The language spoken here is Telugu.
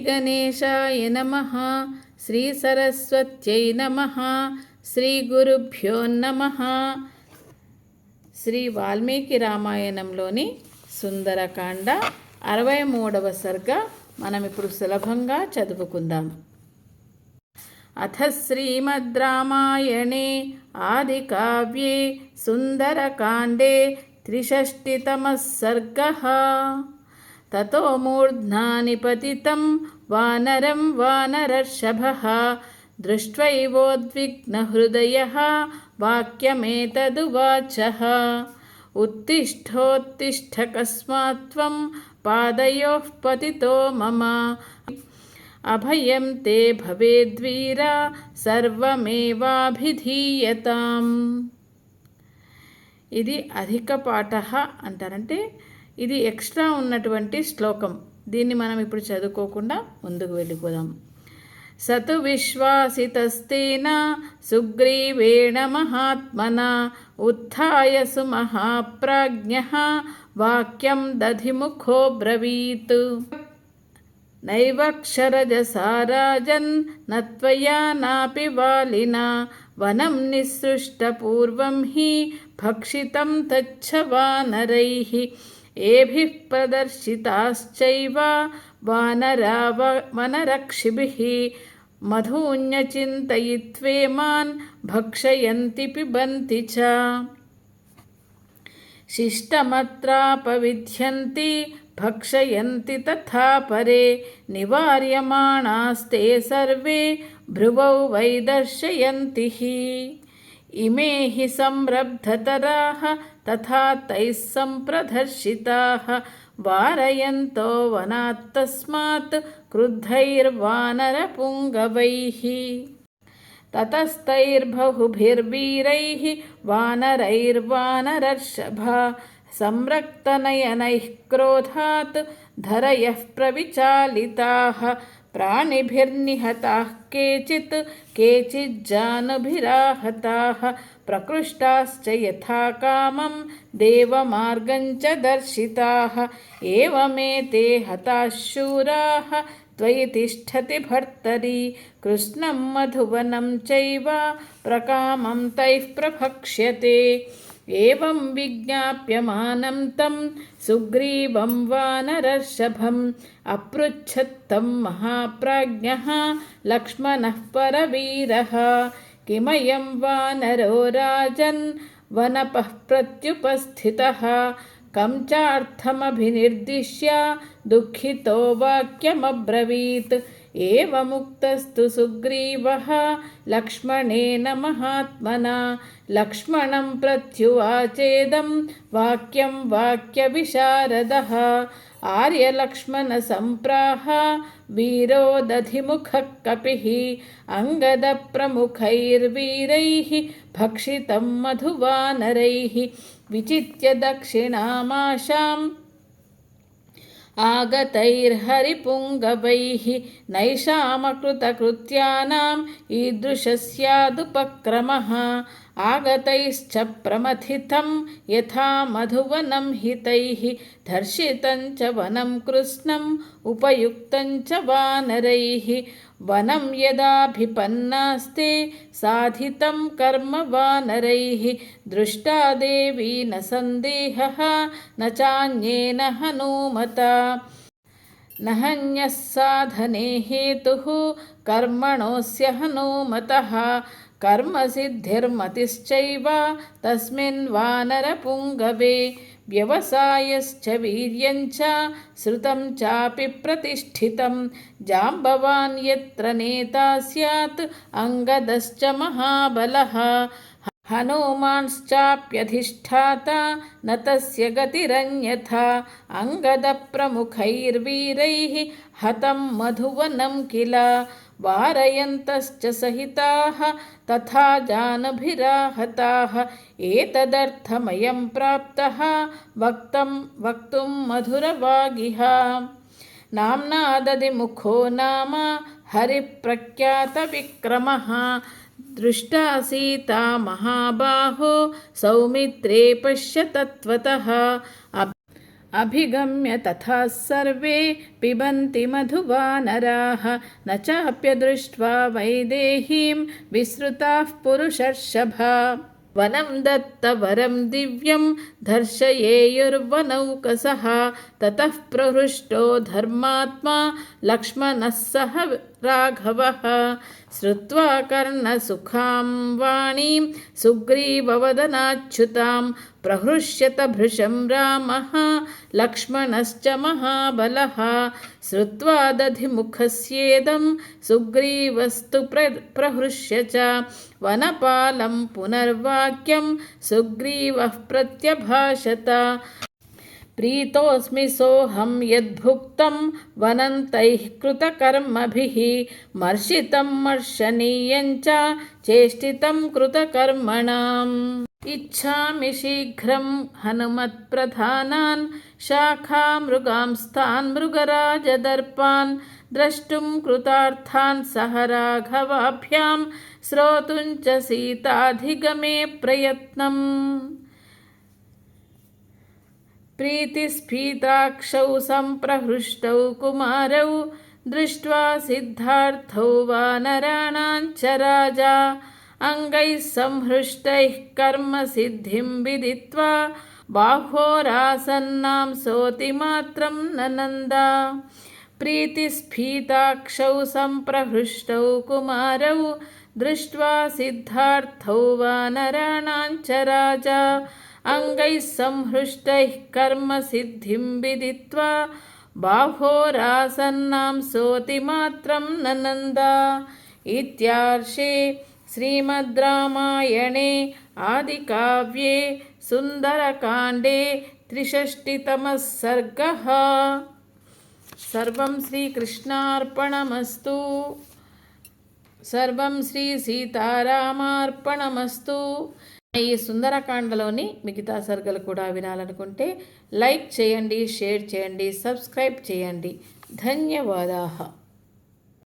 గణేశాయ నమ. శ్రీ సరస్వత్యై నమ. శ్రీ గురుభ్యో నమ. శ్రీ వాల్మీకి రామాయణంలోని సుందరకాండ అరవై మూడవ సర్గ మనం ఇప్పుడు సులభంగా చదువుకుందాం. అథ శ్రీమద్ రామాయణే ఆదికావ్యే సుందరకాండే త్రిషష్టితమ సర్గ. ततो मूर्ध्नानि पतितं वानरं वानरर्षभः दृष्ट्वैवोद्विग्नहृदयः वाक्यमेतदुवाचः उत्तिष्ठोत्तिष्ठ कस्मात् त्वं पादयोः पतितो मम अभयं ते भवेद्वीरा సర్వమేవాభిధీయతాం ఇది అధిక పాఠ అంటారంటే ఇది ఎక్స్ట్రా ఉన్నటువంటి శ్లోకం. దీన్ని మనం ఇప్పుడు చదువుకోకుండా ముందుకు వెళ్ళిపోదాం. సతు విశ్వాసితస్తేన సుగ్రీవేణ మహాత్మన ఉత్య సుమహాప్రాజ్ఞ వాక్యం దధిముఖో బ్రవీత్. నైవక్షరజసారాజన్ నత్వయా నాపి వాలినా వనం నిసృష్టపూర్వం హి భక్షితం తచ్చ एभिः प्रदर्शिताश्चैव वानरावनरक्षिभिः मधून्यचिन्तयित्वे मान् भक्षयन्ति पिबन्ति च। शिष्टमत्रापविध्यन्ति भक्षयन्ति तथा परे निवार्यमाणास्ते सर्वे भ्रुवौ वै दर्शयन्ति। हि इमे हि संरब्धतराः तथा तैः सम्प्रदर्शिताः। वारयन्तो वनात्तस्मात् क्रुद्धैर्वानरपुङ्गवैः। ततस्तैर्बहुभिर्वीरैः वानरैर्वानरर्षभा। संरक्तनयनैः क्रोधात् धरयः प्रविचालिताः। प्राणिभिर्निहताः केचित् केचिज्जानुभिराहताः प्रकृष्टाश्च यथा कामं देवमार्गं च दर्शिताः। एवमेते हताः शूराः त्वयि तिष्ठति भर्तरि। कृष्णं मधुवनं चैव प्रकामं तैः प्रभक्ष्यते। एवं विज्ञाप्यमानं तं सुग्रीवं वानरर्षभम्। अपृच्छत्तं महाप्राज्ञः लक्ष्मणः परवीरः। किमयं वानरो राजन् वनपः प्रत्युपस्थितः। कं चार्थमभिनिर्दिश्य दुःखितो वाक्यमब्रवीत्। एवमुक्तस्तु सुग्रीवः लक्ष्मणेन महात्मना। लक्ष्मणं प्रत्युवाचेदं वाक्यं वाक्यविशारदः। आर्यलक्ष्मणसम्प्राह वीरो दधिमुखः कपिः अङ्गदप्रमुखैर्वीरैः भक्षितं मधुवानरैः विचित्य दक्षिणामाशाम् आगतैर्हरिपुङ्गवैः नैषामकृतकृत्यानाम् ईदृशस्यादुपक्रमः आगतैश्च प्रमथितं यथा मधुवनं हितैः धर्षितं च वनं कृष्णम् उपयुक्तं च वानरैः वनं यदाभिपन्नास्ते साधितं कर्म वानरैः दृष्टा देवी न सन्देहः न चान्येन हनूमता न हन्यः साधने हेतुः कर्मणोऽस्य हनूमतः కర్మసిద్ధిర్మతిశ్చైవ తస్మిన్ వానరపుంగవే వ్యవసాయశ్చ వీర్యంచ శృతం చాపి ప్రతిష్ఠితం జాంబవాన్ ఎత్ర నేతా స్యాత్ అంగదశ్చ మహాబలః హనుమాంశ్చాప్యధిష్ఠాత నతస్య గతిరన్యథ అంగదప్రముఖైర్వీరై హతం మధువనం కిల वारयन्तश्च सहिताः तथा जानुभीराहताः। एतदर्थमयं प्राप्तः वक्तं वक्तुं मधुरवागिः नाम्ना ददिमुखो नाम हरिप्रख्यातविक्रमः। दृष्टा सीता महाबाहो सौमित्रे पश्य तत्त्वतः अभिगम्य तथा सर्वे पिबन्ति मधुवानराः न चाप्यदृष्ट्वा वैदेहीं विसृताः पुरुषर्षभा वनं दत्तवरं दिव्यं दर्शयेयुर्वनौकसः ततः प्रहृष्टो धर्मात्मा लक्ष्मणः सह राघवः श्रुत्वा कर्णसुखां वाणीं सुग्रीववदनाच्युतां प्रहृष्यत भृशं रामः लक्ष्मणश्च महाबलः श्रुत्वा दधिमुखस्येदं सुग्रीवस्तु प्र प्रहृष्य च वनपालं पुनर्वाक्यं सुग्रीवः प्रत्यभाषत प्रीतोऽस्मि सोऽहं यद्भुक्तं वनन्तैः कृतकर्मभिः मर्षितं मर्शनीयं च चेष्टितं कृतकर्मणाम्। इच्छामि शीघ्रं हनुमत्प्रधानान् शाखामृगांस्तान् मृगराजदर्पान्, द्रष्टुं कृतार्थान् सह राघवाभ्यां, श्रोतुं सीताधिगमे प्रयत्नम्। प्रीतिस्फीताक्षौ सम्प्रहृष्टौ कुमारौ दृष्ट्वा सिद्धार्थौ वानराणां च राजा। अङ्गैः संहृष्टैः कर्मसिद्धिं विदित्वा बाह्वोरासन्नां सोतिमात्रं ननन्दा। प्रीतिस्फीताक्षौ सम्प्रहृष्टौ कुमारौ दृष्ट्वा सिद्धार्थौ वानराणां च राजा अङ्गैः संहृष्टैः कर्मसिद्धिं विदित्वा बाह्वोरासन्नां सोतिमात्रं ननन्दा इत्यार्षे श्रीमद् रामायणे आदिकाव्ये सुन्दरकाण्डे त्रिषष्टितमः सर्गः सर्वं श्रीकृष्णार्पणमस्तु సర్వం శ్రీ సీతారామార్పణమస్తు ఈ సుందరకాండలోని మిగతా సర్గలు కూడా వినాలనుకుంటే లైక్ చేయండి షేర్ చేయండి సబ్స్క్రైబ్ చేయండి. ధన్యవాదాలు.